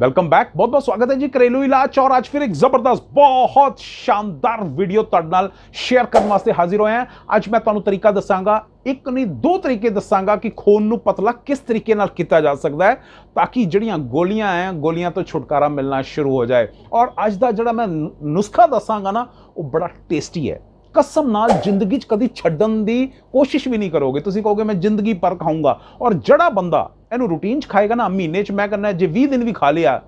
Welcome back ਬਹੁਤ ਬਹੁਤ ਸਵਾਗਤ ਹੈ ਜੀ ਘਰੇਲੂ ਇਲਾਜ ਔਰ ਅੱਜ ਫਿਰ ਇੱਕ ਜ਼ਬਰਦਸਤ, ਬਹੁਤ ਸ਼ਾਨਦਾਰ ਵੀਡੀਓ ਤੁਹਾਡੇ ਨਾਲ ਸ਼ੇਅਰ ਕਰਨ ਵਾਸਤੇ ਹਾਜ਼ਰ ਹੋਇਆ ਹਾਂ। ਅੱਜ ਮੈਂ ਤੁਹਾਨੂੰ ਤਰੀਕਾ ਦੱਸਾਂਗਾ, ਇੱਕ ਨਹੀਂ, ਦੋ ਤਰੀਕੇ ਦੱਸਾਂਗਾ ਕਿ ਖੂਨ ਨੂੰ ਪਤਲਾ ਕਿਸ ਤਰੀਕੇ ਨਾਲ ਕੀਤਾ ਜਾ ਸਕਦਾ ਹੈ, ਤਾਂ ਕਿ ਜਿਹੜੀਆਂ ਗੋਲੀਆਂ ਹੈ, ਗੋਲੀਆਂ ਤੋਂ ਛੁਟਕਾਰਾ ਮਿਲਣਾ ਸ਼ੁਰੂ ਹੋ ਜਾਏ। ਔਰ ਅੱਜ ਦਾ ਜਿਹੜਾ ਮੈਂ ਨੁਸਖਾ ਦੱਸਾਂਗਾ ਨਾ, ਉਹ ਬੜਾ ਟੇਸਟੀ ਹੈ। ਕਸਮ ਨਾਲ ਜ਼ਿੰਦਗੀ 'ਚ ਕਦੀ ਛੱਡਣ ਦੀ ਕੋਸ਼ਿਸ਼ ਵੀ ਨਹੀਂ ਕਰੋਗੇ। ਤੁਸੀਂ ਕਹੋਗੇ, ਮੈਂ ਜ਼ਿੰਦਗੀ ਪਰ ਖਾਊਂਗਾ। ਔਰ ਜਿਹੜਾ ਬੰਦਾ ਇਹਨੂੰ ਰੂਟੀਨ 'ਚ ਖਾਏਗਾ ਨਾ, ਮਹੀਨੇ 'ਚ ਮੈਂ ਕਰਨਾ ਜੇ 20 ਦਿਨ ਵੀ ਖਾ ਲਿਆ,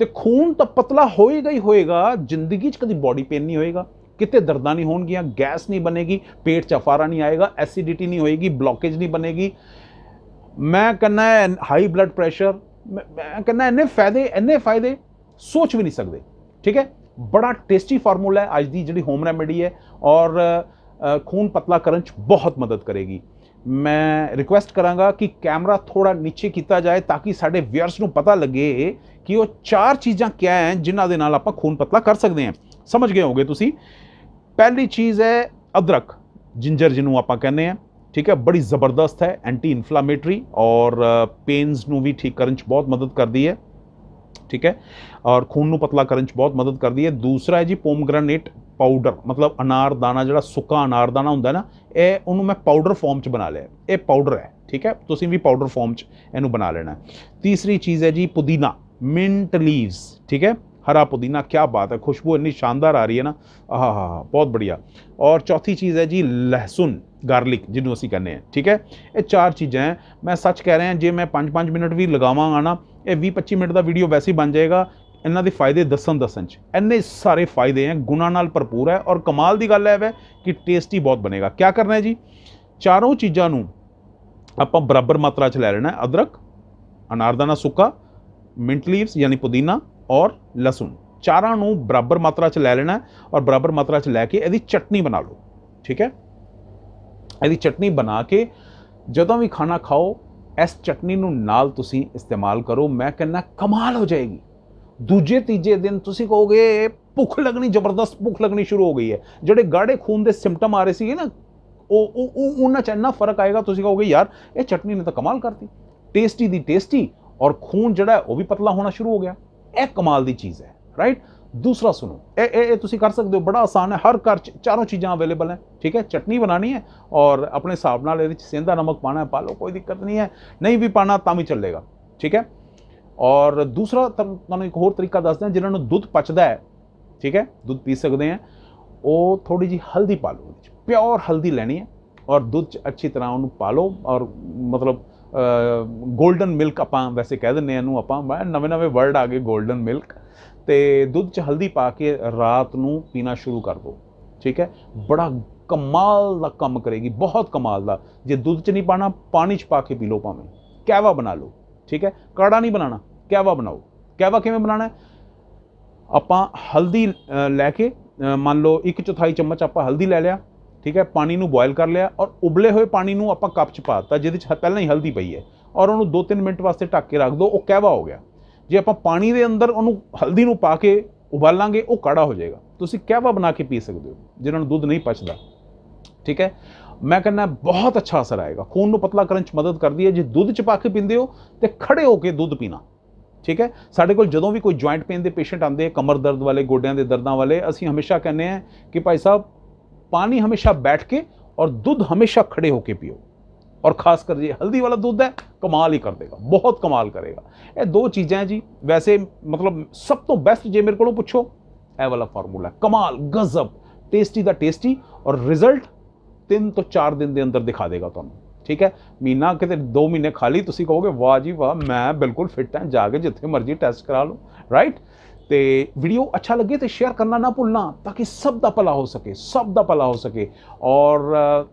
ਤੇ ਖੂਨ ਤਾਂ ਪਤਲਾ ਹੋਏਗਾ ਹੀ ਹੋਏਗਾ, ਜ਼ਿੰਦਗੀ 'ਚ ਕਦੀ ਬਾਡੀ ਪੇਨ ਨਹੀਂ ਹੋਏਗਾ, ਕਿਤੇ ਦਰਦਾਂ ਨਹੀਂ ਹੋਣਗੀਆਂ ਗੈਸ ਨਹੀਂ ਬਣੇਗੀ, ਪੇਟ 'ਚ ਅਫਾਰਾ ਨਹੀਂ ਆਏਗਾ ਐਸਿਡਿਟੀ ਨਹੀਂ ਹੋਏਗੀ ਬਲੋਕੇਜ ਨਹੀਂ ਬਣੇਗੀ। ਮੈਂ ਕਹਿੰਦਾ ਹਾਈ ਬਲੱਡ ਪ੍ਰੈਸ਼ਰ ਮੈਂ ਕਹਿੰਦਾ ਇੰਨੇ ਫਾਇਦੇ ਇੰਨੇ ਫਾਇਦੇ, ਸੋਚ ਵੀ ਨਹੀਂ ਸਕਦੇ, ਠੀਕ ਹੈ? ਬੜਾ ਟੇਸਟੀ ਫਾਰਮੂਲਾ ਹੈ, ਅੱਜ ਦੀ ਜਿਹੜੀ ਹੋਮ ਰੈਮੇਡੀ ਹੈ, ਔਰ ਖੂਨ ਪਤਲਾ ਕਰਨ 'ਚ ਬਹੁਤ ਮਦਦ ਕਰੇਗੀ। ਮੈਂ ਰਿਕੁਐਸਟ ਕਰਾਂਗਾ ਕਿ ਕੈਮਰਾ ਥੋੜਾ ਨੀਚੇ ਕੀਤਾ ਜਾਏ ਤਾਂ ਕਿ ਸਾਡੇ ਵਿਅਰਸ ਨੂੰ ਪਤਾ ਲੱਗੇ ਕਿ ਉਹ ਚਾਰ ਚੀਜ਼ਾਂ ਕਿਆ ਹੈ ਜਿਨ੍ਹਾਂ ਦੇ ਨਾਲ ਆਪਾਂ ਖੂਨ ਪਤਲਾ ਕਰ ਸਕਦੇ ਹਾਂ। ਸਮਝ ਗਏ ਹੋਗੇ ਤੁਸੀਂ? ਪਹਿਲੀ ਚੀਜ਼ ਹੈ ਅਦਰਕ ਜਿੰਜਰ ਜਿਹਨੂੰ ਆਪਾਂ ਕਹਿੰਦੇ ਆ ਠੀਕ ਹੈ, ਬੜੀ ਜ਼ਬਰਦਸਤ ਹੈ ਐਂਟੀ ਇਨਫਲਾਮੇਟਰੀ ਔਰ ਪੇਨਸ ਨੂੰ ਵੀ ਠੀਕ ਕਰਨ 'ਚ ਬਹੁਤ ਮਦਦ ਕਰਦੀ ਹੈ। ਠੀਕ ਹੈ? ਔਰ ਖੂਨ ਨੂੰ ਪਤਲਾ ਕਰਨ 'ਚ ਬਹੁਤ ਮਦਦ ਕਰਦੀ ਹੈ। ਦੂਸਰਾ ਹੈ ਜੀ ਪੋਮਗ੍ਰੇਨੇਟ ਪਾਊਡਰ, ਮਤਲਬ ਅਨਾਰ ਦਾਣਾ, ਜਿਹੜਾ ਸੁੱਕਾ ਅਨਾਰ ਦਾਣਾ ਹੁੰਦਾ ਨਾ, ਇਹ ਉਹਨੂੰ ਮੈਂ ਪਾਊਡਰ ਫਾਰਮ 'ਚ ਬਣਾ ਲਿਆ। ਇਹ ਪਾਊਡਰ ਹੈ, ਠੀਕ ਹੈ? ਤੁਸੀਂ ਵੀ ਪਾਊਡਰ ਫਾਰਮ 'ਚ ਇਹਨੂੰ ਬਣਾ ਲੈਣਾ ਤੀਸਰੀ ਚੀਜ਼ ਹੈ ਜੀ ਪੁਦੀਨਾ, ਮਿੰਟ ਲੀਵਸ, ਠੀਕ ਹੈ? ਹਰਾ ਪੁਦੀਨਾ ਕੀ ਬਾਤ ਹੈ, ਖੁਸ਼ਬੂ ਇੰਨੀ ਸ਼ਾਨਦਾਰ ਆ ਰਹੀ ਹੈ ਨਾ। ਆਹਾ, ਹਾ ਹਾ, ਬਹੁਤ ਬੜੀਆ। ਔਰ ਚੌਥੀ ਚੀਜ਼ ਹੈ ਜੀ ਲਹਸੁਨ, ਗਾਰਲਿਕ, ਜਿਹਨੂੰ ਅਸੀਂ ਕਹਿੰਦੇ ਹਾਂ, ਠੀਕ ਹੈ? ਇਹ ਚਾਰ ਚੀਜ਼ਾਂ ਹੈ। ਮੈਂ ਸੱਚ ਕਹਿ ਰਿਹਾ, ਜੇ ਮੈਂ 5-5 ਮਿੰਟ ਵੀ ਲਗਾਵਾਂਗਾ ਨਾ ਇਹ 20-25 ਮਿੰਟ ਦਾ ਵੀਡੀਓ ਵੈਸੇ ਹੀ ਬਣ ਜਾਏਗਾ। ਇਹਨਾਂ ਦੇ ਫਾਇਦੇ ਦੱਸਣ ਦੱਸਣ ਚ। ਇੰਨੇ ਸਾਰੇ ਫਾਇਦੇ ਹੈ ਗੁਣਾਂ ਨਾਲ ਭਰਪੂਰ ਹੈ ਔਰ ਕਮਾਲ ਦੀ ਗੱਲ ਹੈ ਵੈ ਕਿ ਟੇਸਟੀ ਬਹੁਤ ਬਣੇਗਾ। ਕੀ ਕਰਨਾ ਹੈ ਜੀ? ਚਾਰੋਂ ਚੀਜ਼ਾਂ ਨੂੰ ਆਪਾਂ ਬਰਾਬਰ ਮਾਤਰਾ ਚ ਲੈ ਲੈਣਾ ਹੈ ਅਦਰਕ ਅਨਾਰਦਾਨਾ ਸੁੱਕਾ, ਮਿੰਟ ਲੀਵਸ ਯਾਨੀ ਪੁਦੀਨਾ ਔਰ ਲਸਣ। ਚਾਰਾਂ ਨੂੰ ਬਰਾਬਰ ਮਾਤਰਾ ਚ ਲੈ ਲੈਣਾ ਔਰ ਬਰਾਬਰ ਮਾਤਰਾ ਚ ਲੈ ਕੇ ਇਹਦੀ ਚਟਨੀ ਬਣਾ ਲਓ। ਠੀਕ ਹੈ ਇਹਦੀ ਚਟਨੀ ਬਣਾ ਕੇ ਜਦੋਂ ਵੀ ਖਾਣਾ ਖਾਓ ਇਸ ਚਟਨੀ ਨੂੰ ਨਾਲ ਤੁਸੀਂ ਇਸਤੇਮਾਲ ਕਰੋ, ਮੈਂ ਕਹਿੰਦਾ ਕਮਾਲ ਹੋ ਜਾਏਗੀ। ਦੂਜੇ ਤੀਜੇ ਦਿਨ ਤੁਸੀਂ ਕਹੋਗੇ, ਭੁੱਖ ਲੱਗਣੀ, ਜ਼ਬਰਦਸਤ ਭੁੱਖ ਲੱਗਣੀ ਸ਼ੁਰੂ ਹੋ ਗਈ ਹੈ। ਜਿਹੜੇ ਗਾੜੇ ਖੂਨ ਦੇ ਸਿੰਪਟਮ ਆ ਰਹੇ ਸੀਗੇ ਨਾ, ਉਹ ਉਹ ਉਹਨਾਂ ਚ ਇੰਨਾ ਫ਼ਰਕ ਆਏਗਾ, ਤੁਸੀਂ ਕਹੋਗੇ, ਯਾਰ, ਇਹ ਚਟਨੀ ਨੇ ਤਾਂ ਕਮਾਲ ਕਰਤੀ। ਟੇਸਟੀ ਦੀ ਟੇਸਟੀ ਔਰ ਖੂਨ ਜਿਹੜਾ ਉਹ ਵੀ ਪਤਲਾ ਹੋਣਾ ਸ਼ੁਰੂ ਹੋ ਗਿਆ। ਇਹ ਕਮਾਲ ਦੀ ਚੀਜ਼ ਹੈ ਰਾਈਟ ਦੂਸਰਾ ਸੁਣੋ, ਇਹ ਇਹ ਇਹ ਤੁਸੀਂ ਕਰ ਸਕਦੇ ਹੋ, ਬੜਾ ਆਸਾਨ ਹੈ, ਹਰ ਘਰ ਚ ਚਾਰੋਂ ਚੀਜ਼ਾਂ ਅਵੇਲੇਬਲ ਹੈ, ਠੀਕ ਹੈ, ਚਟਨੀ ਬਣਾਣੀ ਹੈ ਔਰ ਆਪਣੇ ਹਿਸਾਬ ਨਾਲ ਇਹਦੇ ਵਿੱਚ ਸੇਂਦਾ ਨਮਕ ਪਾਣਾ ਹੈ, ਪਾ ਲਓ, ਕੋਈ ਦਿੱਕਤ ਨਹੀਂ ਹੈ, ਨਹੀਂ ਵੀ ਪਾਣਾ ਤਾਂ ਵੀ ਚੱਲੇਗਾ, ਠੀਕ ਹੈ, ਔਰ ਦੂਸਰਾ ਤੁਹਾਨੂੰ ਇੱਕ ਹੋਰ ਤਰੀਕਾ ਦੱਸਦੇ ਹਾਂ ਜਿਨ੍ਹਾਂ ਨੂੰ ਦੁੱਧ ਪਚਦਾ ਹੈ, ਠੀਕ ਹੈ, ਦੁੱਧ ਪੀ ਸਕਦੇ ਆ ਉਹ ਥੋੜੀ ਜੀ ਹਲਦੀ ਪਾ ਲਓ ਉਹਦੇ 'ਚ ਪਿਓਰ ਹਲਦੀ ਲੈਣੀ ਹੈ, ਔਰ ਦੁੱਧ 'ਚ ਅੱਛੀ ਤਰ੍ਹਾਂ ਉਹਨੂੰ ਪਾ ਲਓ, ਔਰ ਮਤਲਬ 골ਡਨ ਮਿਲਕ ਆਪਾਂ ਵੈਸੇ ਕਹਿ ਦਿੰਦੇ ਆ ਇਹਨੂੰ ਆਪਾਂ ਨਵੇਂ ਨਵੇਂ ਵਰਡ ਆ ਗਏ 골ਡਨ ਮਿਲਕ ਤੇ ਦੁੱਧ 'ਚ ਹਲਦੀ ਪਾ ਕੇ ਰਾਤ ਨੂੰ ਪੀਣਾ ਸ਼ੁਰੂ ਕਰ ਦਿਓ ਠੀਕ ਹੈ? ਬੜਾ ਕਮਾਲ ਦਾ ਕੰਮ ਕਰੇਗੀ, ਬਹੁਤ ਕਮਾਲ ਦਾ। ਜੇ ਦੁੱਧ 'ਚ ਨਹੀਂ ਪਾਣਾ, ਪਾਣੀ 'ਚ ਪਾ ਕੇ ਪੀ ਲਓ ਭਾਵੇਂ। ਕਹਿਵਾ ਬਣਾ ਲਓ, ਠੀਕ ਹੈ? ਕਾੜਾ ਨਹੀਂ ਬਣਾਉਣਾ ਕਹਿਵਾ ਬਣਾਓ। ਕਹਿਵਾ ਕਿਵੇਂ ਬਣਾਉਣਾ ਆਪਾਂ ਹਲਦੀ ਲੈ ਕੇ ਮੰਨ ਲਓ ਇੱਕ ਚੌਥਾਈ ਚਮਚ ਆਪਾਂ ਹਲਦੀ ਲੈ ਲਿਆ, ਠੀਕ ਹੈ? ਪਾਣੀ ਨੂੰ ਬੋਇਲ ਕਰ ਲਿਆ ਔਰ ਉਬਲੇ ਹੋਏ ਪਾਣੀ ਨੂੰ ਆਪਾਂ ਕੱਪ 'ਚ ਪਾਤਾ ਜਿਹਦੇ 'ਚ ਪਹਿਲਾਂ ਹੀ ਹਲਦੀ ਪਈ ਹੈ। ਔਰ ਉਹਨੂੰ 2-3 ਮਿੰਟ ਵਾਸਤੇ ਢੱਕ ਕੇ ਰੱਖ ਦਿਓ ਉਹ ਕਹਿਵਾ ਹੋ ਗਿਆ। ਜੇ ਆਪਾਂ ਪਾਣੀ ਦੇ ਅੰਦਰ ਉਹਨੂੰ ਹਲਦੀ ਨੂੰ ਪਾ ਕੇ ਉਬਾਲਾਂਗੇ, ਉਹ ਕਾੜਾ ਹੋ ਜਾਏਗਾ। ਤੁਸੀਂ ਕਹਿਵਾ ਬਣਾ ਕੇ ਪੀ ਸਕਦੇ ਹੋ ਜਿਨ੍ਹਾਂ ਨੂੰ ਦੁੱਧ ਨਹੀਂ ਪਚਦਾ। ਠੀਕ ਹੈ? ਮੈਂ ਕਹਿੰਦਾ ਬਹੁਤ ਅੱਛਾ ਅਸਰ ਆਏਗਾ। ਖੂਨ ਨੂੰ ਪਤਲਾ ਕਰਨ 'ਚ ਮਦਦ ਕਰਦੀ ਹੈ। ਜੇ ਦੁੱਧ 'ਚ ਪਾ ਕੇ ਪੀਂਦੇ ਹੋ ਤੇ ਖੜੇ ਹੋ ਕੇ ਦੁੱਧ ਪੀਣਾ। ਠੀਕ ਹੈ? ਸਾਡੇ ਕੋਲ ਜਦੋਂ ਵੀ ਕੋਈ ਜੁਆਇੰਟ ਪੇਨ ਦੇ ਪੇਸ਼ੈਂਟ ਆਉਂਦੇ ਆ, ਕਮਰ ਦਰਦ ਵਾਲੇ, ਗੋਡਿਆਂ ਦੇ ਦਰਦਾਂ ਵਾਲੇ, ਅਸੀਂ ਹਮੇਸ਼ਾ ਕਹਿੰਦੇ ਆ ਕਿ ਭਾਈ ਸਾਹਿਬ, ਪਾਣੀ ਹਮੇਸ਼ਾ ਬੈਠ ਕੇ ਔਰ ਦੁੱਧ ਹਮੇਸ਼ਾ ਖੜੇ ਹੋ ਕੇ ਪੀਓ। ਔਰ ਖਾਸ ਕਰ ਜੇ ਹਲਦੀ ਵਾਲਾ ਦੁੱਧ ਹੈ, ਕਮਾਲ ਹੀ ਕਰ ਦੇਗਾ, ਬਹੁਤ ਕਮਾਲ ਕਰੇਗਾ। ਇਹ ਦੋ ਚੀਜ਼ਾਂ ਹੈ ਜੀ, ਵੈਸੇ ਮਤਲਬ ਸਭ ਤੋਂ ਬੈਸਟ ਜੇ ਮੇਰੇ ਕੋਲੋਂ ਪੁੱਛੋ, ਇਹ ਵਾਲਾ ਫਾਰਮੂਲਾ ਕਮਾਲ, ਗਜ਼ਬ ਟੇਸਟੀ ਦਾ ਟੇਸਟੀ ਔਰ ਰਿਜ਼ਲਟ 3 ਤੋਂ 4 ਦਿਨ ਦੇ ਅੰਦਰ ਦਿਖਾ ਦੇਗਾ ਤੁਹਾਨੂੰ, ਠੀਕ ਹੈ? ਮਹੀਨਾ ਕਿਤੇ 2 ਮਹੀਨੇ ਖਾਲੀ ਤੁਸੀਂ ਕਹੋਗੇ, ਵਾਹ ਜੀ ਵਾਹ, ਮੈਂ ਬਿਲਕੁਲ ਫਿੱਟ ਹਾਂ, ਜਾ ਕੇ ਜਿੱਥੇ ਮਰਜ਼ੀ ਟੈਸਟ ਕਰਾ ਲਓ ਰਾਈਟ ਤੇ ਵੀਡੀਓ ਅੱਛਾ ਲੱਗੇ ਤੇ ਸ਼ੇਅਰ ਕਰਨਾ ਨਾ ਭੁੱਲਣਾ, ਤਾਂ ਕਿ ਸਭ ਦਾ ਭਲਾ ਹੋ ਸਕੇ, ਸਭ ਦਾ ਭਲਾ ਹੋ ਸਕੇ। ਔਰ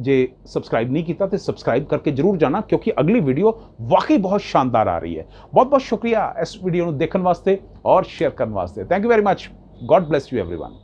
ਜੇ ਸਬਸਕ੍ਰਾਈਬ ਨਹੀਂ ਕੀਤਾ ਤੇ ਸਬਸਕ੍ਰਾਈਬ ਕਰਕੇ ਜਰੂਰ ਜਾਣਾ ਕਿਉਂਕਿ ਅਗਲੀ ਵੀਡੀਓ ਵਾਕਈ ਬਹੁਤ ਸ਼ਾਨਦਾਰ ਆ ਰਹੀ ਹੈ ਬਹੁਤ ਬਹੁਤ ਸ਼ੁਕਰੀਆ ਇਸ ਵੀਡੀਓ ਨੂੰ ਦੇਖਣ ਵਾਸਤੇ ਔਰ ਸ਼ੇਅਰ ਕਰਨ ਵਾਸਤੇ thank you very much God bless you everyone